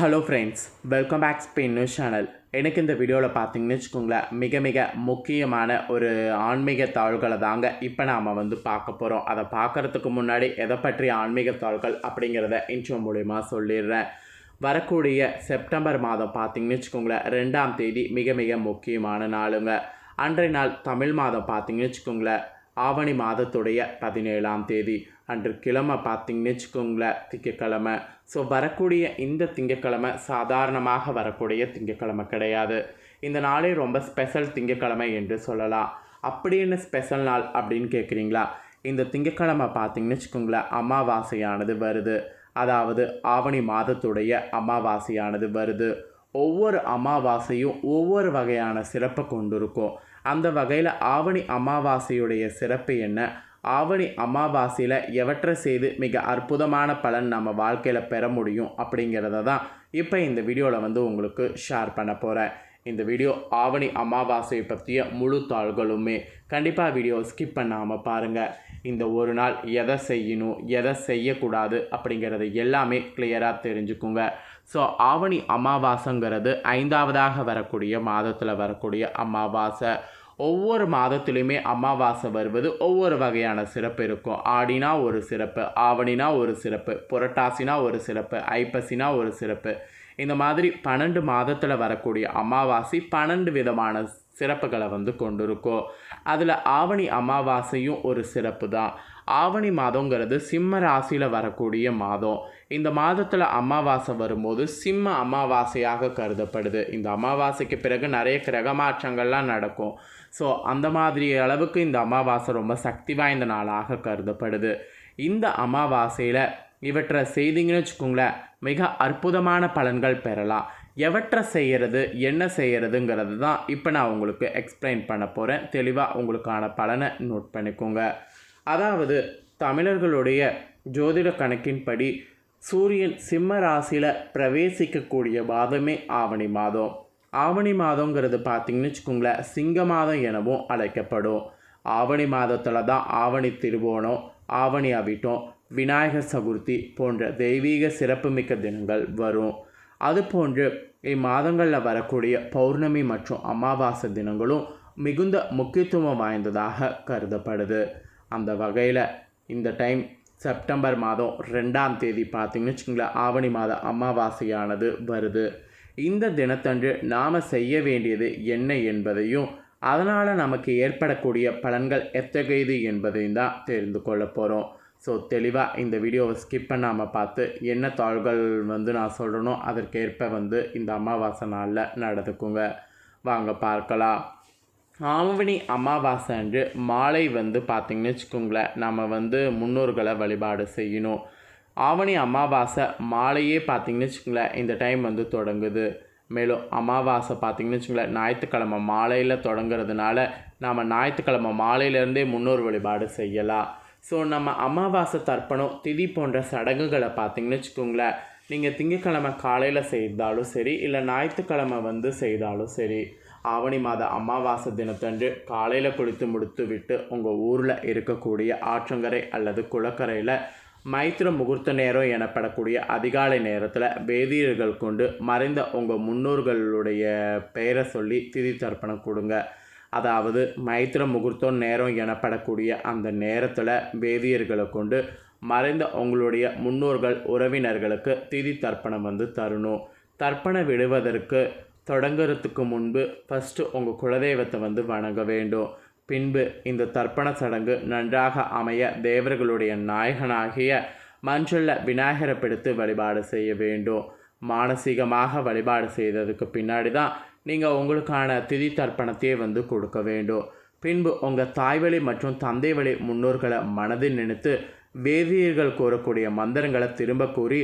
Hello friends welcome back Spain news channel எனக்கு இந்த வீடியோவில் பார்த்தீங்கன்னு வச்சுக்கோங்களேன் மிக மிக முக்கியமான ஒரு ஆன்மீக தாள்களை தாங்க இப்போ நாம் வந்து பார்க்க போகிறோம் அதை பார்க்குறதுக்கு முன்னாடி எதை பற்றிய ஆன்மீக தாள்கள் அப்படிங்கிறத இன்ட்ரோ மூலிமா சொல்லிடுறேன். வரக்கூடிய செப்டம்பர் மாதம் பார்த்தீங்கன்னு வச்சுக்கோங்களேன் ரெண்டாம் தேதி மிக மிக முக்கியமான நாளுங்க. அன்றைய நாள் தமிழ் மாதம் பார்த்தீங்கன்னு வச்சுக்கோங்களேன் ஆவணி மாதத்துடைய பதினேழாம் தேதி. அன்று கிழமை பார்த்தீங்கன்னு வச்சுக்கோங்களேன் திங்கக்கிழமை. ஸோ வரக்கூடிய இந்த திங்கக்கிழமை சாதாரணமாக வரக்கூடிய திங்கக்கிழமை கிடையாது. இந்த நாளே ரொம்ப ஸ்பெஷல் திங்கக்கிழமை என்று சொல்லலாம். அப்படி என்ன ஸ்பெஷல் நாள் அப்படின்னு கேட்குறீங்களா இந்த திங்கக்கிழமை பார்த்தீங்கன்னு வச்சுக்கோங்களேன் அமாவாசையானது வருது. அதாவது ஆவணி மாதத்துடைய அமாவாசையானது வருது. ஒவ்வொரு அமாவாசையும் ஒவ்வொரு வகையான சிறப்பை கொண்டிருக்கும். அந்த வகையில் ஆவணி அமாவாசையுடைய சிறப்பு என்ன? ஆவணி அமாவாசையில் எவற்றை செய்து மிக அற்புதமான பலன் நம்ம வாழ்க்கையில் பெற முடியும் அப்படிங்கிறத தான் இப்போ இந்த வீடியோவில் வந்து உங்களுக்கு ஷேர் பண்ண போகிறேன் இந்த வீடியோ ஆவணி அமாவாசையை பற்றிய முழு தாள்களுமே கண்டிப்பாக வீடியோ ஸ்கிப் பண்ணாமல் பாருங்கள் இந்த ஒரு நாள் எதை செய்யணும் எதை செய்யக்கூடாது அப்படிங்கிறது எல்லாமே கிளியராக தெரிஞ்சுக்குங்க. ஸோ ஆவணி அமாவாசைங்கிறது ஐந்தாவதாக வரக்கூடிய மாதத்தில் வரக்கூடிய அமாவாசை. ஒவ்வொரு மாதத்துலேயுமே அமாவாசை வருவது ஒவ்வொரு வகையான சிறப்பு இருக்கும். ஆடினா ஒரு சிறப்பு ஆவணினா ஒரு சிறப்பு புரட்டாசினா ஒரு சிறப்பு ஐப்பசினா ஒரு சிறப்பு. இந்த மாதிரி பன்னெண்டு மாதத்தில் வரக்கூடிய அமாவாசை பன்னெண்டு விதமான சிறப்புகளை வந்து கொண்டிருக்கும் அதில் ஆவணி அமாவாசையும் ஒரு சிறப்பு தான். ஆவணி மாதங்கிறது சிம்ம ராசியில் வரக்கூடிய மாதம். இந்த மாதத்தில் அமாவாசை வரும்போது சிம்ம அமாவாசையாக கருதப்படுது. இந்த அமாவாசைக்கு பிறகு நிறைய கிரகமாற்றங்கள்லாம் நடக்கும். ஸோ அந்த மாதிரி அளவுக்கு இந்த அமாவாசை ரொம்ப சக்தி வாய்ந்த நாளாக கருதப்படுது. இந்த அமாவாசையில் இவற்றை செய்தீங்கன்னு வச்சுக்கோங்களேன் மிக அற்புதமான பலன்கள் பெறலாம். எவற்றை செய்கிறது என்ன செய்கிறதுங்கிறது தான் இப்போ நான் உங்களுக்கு எக்ஸ்பிளைன் பண்ண போகிறேன் தெளிவாக உங்களுக்கான பலனை நோட் பண்ணிக்கோங்க. அதாவது தமிழர்களுடைய ஜோதிட கணக்கின்படி சூரியன் சிம்ம ராசியில் பிரவேசிக்கக்கூடிய மாதமே ஆவணி மாதம். ஆவணி மாதங்கிறது பார்த்திங்கன்னு வச்சுக்கோங்களேன் சிங்க மாதம் எனவும் அழைக்கப்படும். ஆவணி மாதத்தில் தான் ஆவணி திருவோணம் ஆவணி அவிட்டம் விநாயகர் சதுர்த்தி போன்ற தெய்வீக சிறப்புமிக்க தினங்கள் வரும். அதுபோன்று இம்மாதங்களில் வரக்கூடிய பௌர்ணமி மற்றும் அமாவாசை தினங்களும் மிகுந்த முக்கியத்துவம் வாய்ந்ததாக கருதப்படுது. அந்த வகையில் இந்த டைம் செப்டம்பர் மாதம் ரெண்டாம் தேதி பார்த்திங்கன்னு வச்சுக்கோங்களேன் ஆவணி மாத அமாவாசையானது வருது. இந்த தினத்தன்று நாம் செய்ய வேண்டியது என்ன என்பதையும் அதனால் நமக்கு ஏற்படக்கூடிய பலன்கள் எத்தகையது என்பதையும் தான் தெரிந்து கொள்ள போகிறோம் ஸோ தெளிவாக இந்த வீடியோவை ஸ்கிப் பண்ணாமல் பார்த்து என்ன தாள்கள் வந்து நான் சொல்கிறனோ அதற்கேற்ப வந்து இந்த அமாவாசை நாளில் நடந்துக்குங்க. வாங்க பார்க்கலாம். ஆவணி அமாவாசை அன்று மாலை வந்து பார்த்திங்கன்னு வச்சுக்கோங்களேன் நம்ம வந்து முன்னோர்களை வழிபாடு செய்யணும். ஆவணி அமாவாசை மாலையே பார்த்திங்கன்னு வச்சுக்கோங்களேன் இந்த டைம் வந்து தொடங்குது. மேலும் அமாவாசை பார்த்திங்கன்னு வச்சுக்கோங்களேன் ஞாயிற்றுக்கிழமை மாலையில் தொடங்குறதுனால நாம் ஞாயிற்றுக்கிழமை மாலையிலேருந்தே முன்னோர் வழிபாடு செய்யலாம். ஸோ நம்ம அமாவாசை தர்ப்பணம் திதி போன்ற சடங்குகளை பார்த்திங்கன்னு வச்சுக்கோங்களேன் நீங்கள் திங்கக்கிழமை காலையில் செய்தாலும் சரி இல்லை ஞாயிற்றுக்கிழமை வந்து செய்தாலும் சரி ஆவணி மாத அமாவாசை தினத்தன்று காலையில் குளித்து முடித்து விட்டு உங்கள் ஊரில் இருக்கக்கூடிய ஆற்றங்கரை அல்லது குளக்கரையில் மைத்திர முகூர்த்த நேரம் எனப்படக்கூடிய அதிகாலை நேரத்தில் வேதியர்கள் கொண்டு மறைந்த உங்கள் முன்னோர்களுடைய பெயரை சொல்லி திதி தர்ப்பணம் கொடுங்க. அதாவது மைத்திர முகூர்த்தம் நேரம் எனப்படக்கூடிய அந்த நேரத்தில் வேதியர்களை கொண்டு மறைந்த உங்களுடைய முன்னோர்கள் உறவினர்களுக்கு திதி தர்ப்பணம் வந்து தரணும். தர்ப்பணம் விடுவதற்கு தொடங்குறதுக்கு முன்பு ஃபஸ்ட்டு உங்கள் குலதெய்வத்தை வந்து வணங்க வேண்டும். பின்பு இந்த தர்ப்பண சடங்கு நன்றாக அமைய தேவர்களுடைய நாயகனாகிய மஞ்சளில் விநாயகரை பிடித்து வழிபாடு செய்ய வேண்டும். மானசீகமாக வழிபாடு செய்ததுக்கு பின்னாடி தான் நீங்கள் உங்களுக்கான திதி தர்ப்பணத்தையே வந்து கொடுக்க வேண்டும். பின்பு உங்கள் தாய்வழி மற்றும் தந்தை வழி முன்னோர்களை மனதில் நினைத்து வேதியர்கள் கூறக்கூடிய மந்திரங்களை திரும்ப கூறி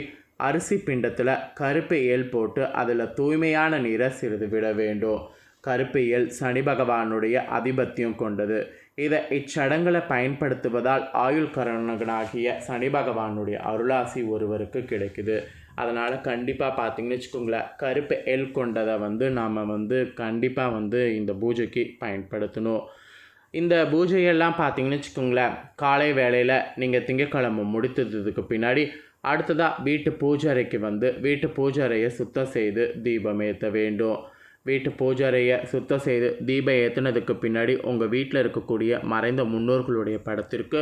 அரிசி பிண்டத்தில் கருப்பு ஏல் போட்டு அதில் தூய்மையான நீரை சிறிது விட வேண்டும். கருப்பியல் சனி பகவானுடைய அதிபத்தியம் கொண்டது. இதை இச்சடங்களை பயன்படுத்துவதால் ஆயுள் கரணகனாகிய சனி பகவானுடைய அருளாசி ஒருவருக்கு கிடைக்குது. அதனால் கண்டிப்பாக பார்த்தீங்கன்னு வச்சுக்கோங்களேன் கருப்பு எல் கொண்டதை வந்து நாம் வந்து கண்டிப்பாக வந்து இந்த பூஜைக்கு பயன்படுத்தணும். இந்த பூஜையெல்லாம் பார்த்தீங்கன்னு வச்சுக்கோங்களேன் காலை வேளையில் நீங்கள் திங்கக்கிழமை முடித்ததுக்கு பின்னாடி அடுத்ததாக வீட்டு பூஜைக்கு வந்து வீட்டு பூஜையை சுத்தம் செய்து தீபம் ஏற்ற வேண்டும். வீட்டு பூஜாரையை சுத்தம் செய்து தீபம் ஏற்றினதுக்கு பின்னாடி உங்கள் வீட்டில் இருக்கக்கூடிய மறைந்த முன்னோர்களுடைய படத்திற்கு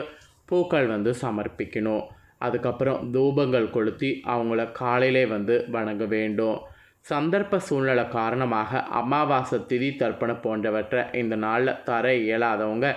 பூக்கள் வந்து சமர்ப்பிக்கணும். அதுக்கப்புறம் தூபங்கள் கொளுத்தி அவங்கள காலையிலே வந்து வணங்க வேண்டும். சந்தர்ப்ப சூழ்நிலை காரணமாக அமாவாசை திதி தர்ப்பணம் போன்றவற்றை இந்த நாளில் தர இயலாதவங்க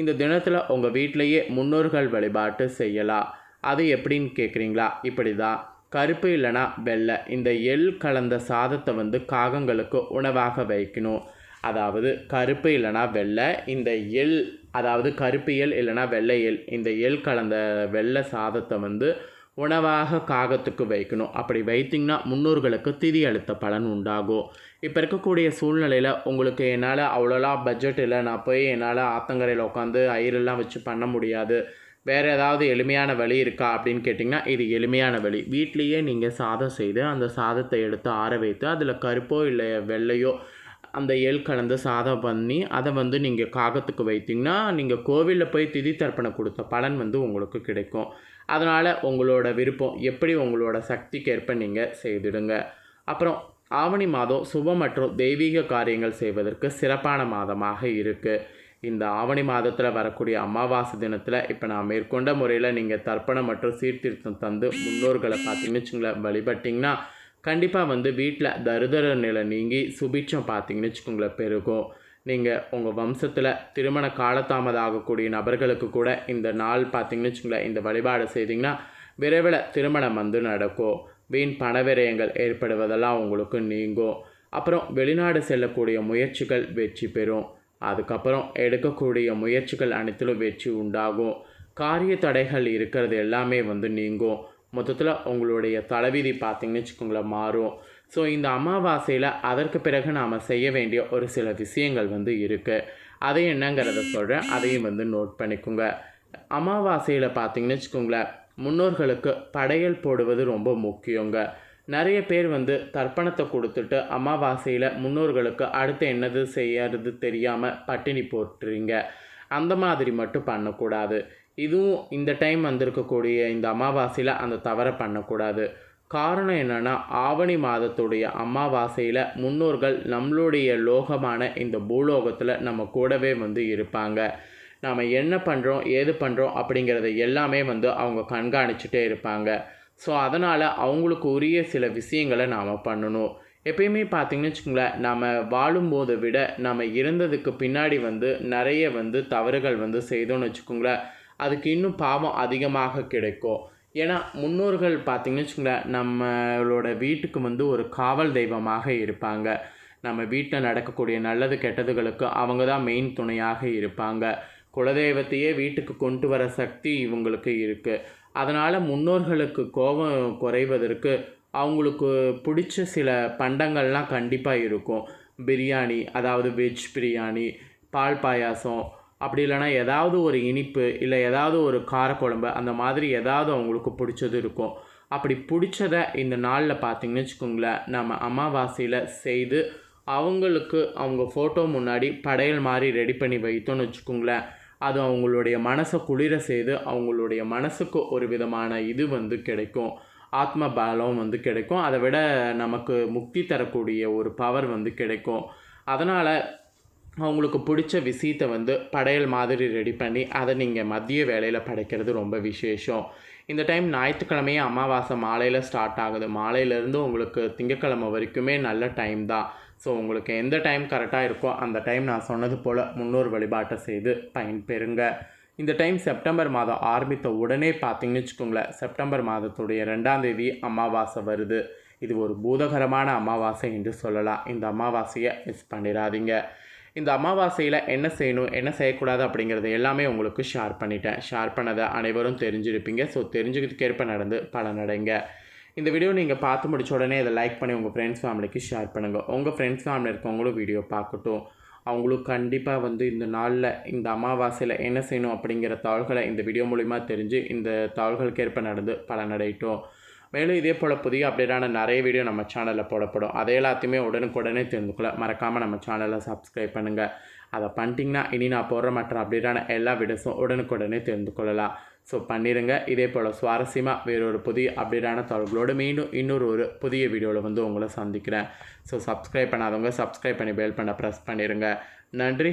இந்த தினத்தில் உங்கள் வீட்டிலையே முன்னோர்கள் வழிபாட்டு செய்யலாம். அது எப்படின்னு கேட்குறீங்களா இப்படி தான் கருப்பு இல்லைனா வெள்ளை. இந்த எள் கலந்த சாதத்தை வந்து காகங்களுக்கு உணவாக வைக்கணும். அதாவது கருப்பு இல்லைனா வெள்ளை இந்த எள் அதாவது கருப்பு எள் இல்லைனா வெள்ளை எள் இந்த எள் கலந்த வெள்ளை சாதத்தை வந்து உணவாக காகத்துக்கு வைக்கணும். அப்படி வைத்திங்கன்னா முன்னோர்களுக்கு திதி அழுத்த பலன் உண்டாகும். இப்போ இருக்கக்கூடிய சூழ்நிலையில் உங்களுக்கு என்னால் அவ்வளோலாம் பட்ஜெட் இல்லை. நான் போய் என்னால் ஆத்தங்கரையில் உட்காந்து ஐரெல்லாம் வச்சு பண்ண முடியாது. வேறு ஏதாவது எளிமையான வழி இருக்கா அப்படின்னு கேட்டிங்கன்னா இது எளிமையான வழி. வீட்லேயே நீங்கள் சாதம் செய்து அந்த சாதத்தை எடுத்து ஆற வைத்து அதில் கருப்போ இல்லை வெள்ளையோ அந்த எள் கலந்து சாதம் பண்ணி அதை வந்து நீங்கள் காகத்துக்கு வைத்திங்கன்னா நீங்கள் கோவிலில் போய் திதி தர்ப்பணம் கொடுத்த பலன் வந்து உங்களுக்கு கிடைக்கும். அதனால் உங்களோட விருப்பம் எப்படி உங்களோட சக்திக்கேற்ப நீங்கள் செய்திடுங்க. அப்புறம் ஆவணி மாதம் சுப மற்றும் தெய்வீக காரியங்கள் செய்வதற்கு சிறப்பான மாதமாக இருக்குது இந்த ஆவணி மாதத்தில் வரக்கூடிய அமாவாசை தினத்தில் இப்போ நான் மேற்கொண்ட முறையில் நீங்கள் தர்ப்பணம் மற்றும் சீர்திருத்தம் தந்து முன்னோர்களை பார்த்தீங்கன்னு வச்சுங்களேன் வழிபட்டிங்கன்னா கண்டிப்பாக வந்து வீட்டில் தருதர நிலை நீங்கி சுபிட்சம் பார்த்தீங்கன்னு வச்சுக்கோங்களேன் பெருகும். நீங்கள் உங்கள் வம்சத்தில் திருமண காலதாமதம் ஆகக்கூடிய நபர்களுக்கு கூட இந்த நாள் பார்த்தீங்கன்னு வச்சுங்களேன் இந்த வழிபாடு செய்திங்கன்னா விரைவில் திருமணம் வந்து நடக்கும். வீண் பணவிரயங்கள் ஏற்படுவதெல்லாம் உங்களுக்கு நீங்கும். அப்புறம் வெளிநாடு செல்லக்கூடிய முயற்சிகள் வெற்றி பெறும். அதுக்கப்புறம் எடுக்கக்கூடிய முயற்சிகள் அனைத்திலும் வெற்றி உண்டாகும். காரிய தடைகள் இருக்கிறது எல்லாமே வந்து நீங்கும். மொத்தத்தில் உங்களுடைய தலைவிதி பார்த்தீங்கன்னு வச்சுக்கோங்களேன் மாறும். ஸோ இந்த அமாவாசையில் அதற்கு பிறகு நாம் செய்ய வேண்டிய ஒரு சில விஷயங்கள் வந்து இருக்குது அதை என்னங்கிறத சொல்கிறேன் அதையும் வந்து நோட் பண்ணிக்கோங்க. அமாவாசையில் பார்த்தீங்கன்னு வச்சுக்கோங்களேன் முன்னோர்களுக்கு படையல் போடுவது ரொம்ப முக்கியங்க. நிறைய பேர் வந்து தர்ப்பணத்தை கொடுத்துட்டு அமாவாசையில் முன்னோர்களுக்கு அடுத்து என்னது செய்யறது தெரியாமல் பட்டினி போட்டுறீங்க. அந்த மாதிரி மட்டும் பண்ணக்கூடாது. இதுவும் இந்த டைம் வந்திருக்கக்கூடிய இந்த அமாவாசையில் அந்த தவறை பண்ணக்கூடாது. காரணம் என்னென்னா ஆவணி மாதத்துடைய அமாவாசையில் முன்னோர்கள் நம்மளுடைய லோகமான இந்த பூலோகத்தில் நம்ம கூடவே வந்து இருப்பாங்க. நாம் என்ன பண்ணுறோம் ஏது பண்ணுறோம் அப்படிங்கிறத எல்லாமே வந்து அவங்க கண்காணிச்சுட்டே இருப்பாங்க. ஸோ அதனால் அவங்களுக்கு உரிய சில விஷயங்களை நாம் பண்ணணும். எப்பயுமே பார்த்தீங்கன்னு வச்சுக்கோங்களேன் நம்ம வாழும்போதை விட நம்ம இறந்ததுக்கு பின்னாடி வந்து நிறைய வந்து தவறுகள் வந்து செய்தோம்னு வச்சுக்கோங்களேன் அதுக்கு இன்னும் பாவம் அதிகமாக கிடைக்கும். ஏன்னா முன்னோர்கள் பார்த்திங்கன்னு வச்சுக்கோங்களேன் நம்மளோட வீட்டுக்கு வந்து ஒரு காவல் தெய்வமாக இருப்பாங்க. நம்ம வீட்டில் நடக்கக்கூடிய நல்லது கெட்டதுகளுக்கு அவங்க தான் மெயின் துணையாக இருப்பாங்க. குலதெய்வத்தையே வீட்டுக்கு கொண்டு வர சக்தி இவங்களுக்கு இருக்குது அதனால் முன்னோர்களுக்கு கோபம் குறைவதற்கு அவங்களுக்கு பிடிச்ச சில பண்டங்கள்லாம் கண்டிப்பாக இருக்கும். பிரியாணி அதாவது வெஜ் பிரியாணி பால் பாயாசம் அப்படி இல்லைன்னா ஏதாவது ஒரு இனிப்பு இல்லை ஏதாவது ஒரு காரக்குழம்பு அந்த மாதிரி ஏதாவது அவங்களுக்கு பிடிச்சது இருக்கும். அப்படி பிடிச்சத இந்த நாளில் பார்த்தீங்கன்னு வச்சுக்கோங்களேன் நம்ம அமாவாசையில் செய்து அவங்களுக்கு அவங்க ஃபோட்டோ முன்னாடி படையல் மாதிரி ரெடி பண்ணி வைத்தோன்னு வச்சுக்கோங்களேன். அது அவங்களுடைய மனசை குளிர செய்து அவங்களுடைய மனசுக்கு ஒரு விதமான இது வந்து கிடைக்கும். ஆத்ம பலம் வந்து கிடைக்கும். அதை விட நமக்கு முக்தி தரக்கூடிய ஒரு பவர் வந்து கிடைக்கும். அதனால் அவங்களுக்கு பிடிச்ச விஷயத்தை வந்து படையல் மாதிரி ரெடி பண்ணி அதை நீங்கள் மதிய வேலையில் படைக்கிறது ரொம்ப விசேஷம். இந்த டைம் ஞாயிற்றுக்கிழமையே அமாவாசை மாலையில் ஸ்டார்ட் ஆகுது. மாலையிலேருந்து உங்களுக்கு திங்கக்கிழமை வரைக்குமே நல்ல டைம் தான். ஸோ உங்களுக்கு எந்த டைம் கரெக்டாக இருக்கோ அந்த டைம் நான் சொன்னது போல் முன்னோர் வழிபாட்டை செய்து பயன்பெறுங்க. இந்த டைம் செப்டம்பர் மாதம் ஆரம்பித்த உடனே பார்த்தீங்கன்னு வச்சுக்கோங்களேன் செப்டம்பர் மாதத்துடைய ரெண்டாம் தேதி அமாவாசை வருது. இது ஒரு பூதகரமான அமாவாசை என்று சொல்லலாம். இந்த அமாவாசையை மிஸ் பண்ணிடாதீங்க. இந்த அமாவாசையில் என்ன செய்யணும் என்ன செய்யக்கூடாது அப்படிங்கிறத எல்லாமே உங்களுக்கு ஷேர் பண்ணிட்டேன். ஷேர் பண்ணதை அனைவரும் தெரிஞ்சிருப்பீங்க. ஸோ தெரிஞ்சுக்கிறதுக்கேற்ப நடந்து பலனடைங்க. இந்த வீடியோ நீங்கள் பார்த்து முடிச்ச உடனே இதை லைக் பண்ணி உங்கள் ஃப்ரெண்ட்ஸ் ஃபேமிலிக்கு ஷேர் பண்ணுங்கள் உங்கள் ஃப்ரெண்ட்ஸ் ஃபேமிலி இருக்கவங்களும் வீடியோ பார்க்கட்டும். அவங்களும் கண்டிப்பாக வந்து இந்த நாளில் இந்த அமாவாசையில் என்ன செய்யணும் அப்படிங்கிற தாள்களை இந்த வீடியோ மூலிமா தெரிஞ்சு இந்த தாள்களுக்கு ஏற்ப நடந்து பலனடையட்டும். மேலும் இதே போல் புதிய அப்டேட்டான நிறைய வீடியோ நம்ம சேனலில் போடப்படும். அதை எல்லாத்தையுமே உடனுக்குடனே தெரிந்துக்கொள்ள மறக்காமல் நம்ம சேனலை சப்ஸ்கிரைப் பண்ணுங்கள் அதை பண்ணிட்டிங்கன்னா இனி நான் போடுற மற்ற அப்டேட்டான எல்லா வீடியோஸும் உடனுக்குடனே தெரிந்து கொள்ளலாம். ஸோ பண்ணிடுங்க இதே போல் சுவாரஸ்யமாக வேறொரு புதிய அப்டேட்டான தகவல்களோடு மீண்டும் இன்னொரு ஒரு புதிய வீடியோவில் வந்து உங்களை சந்திக்கிறேன். ஸோ சப்ஸ்கிரைப் பண்ணாதவங்க சப்ஸ்கிரைப் பண்ணி பெல் பண்ண ப்ரெஸ் பண்ணிடுங்க நன்றி.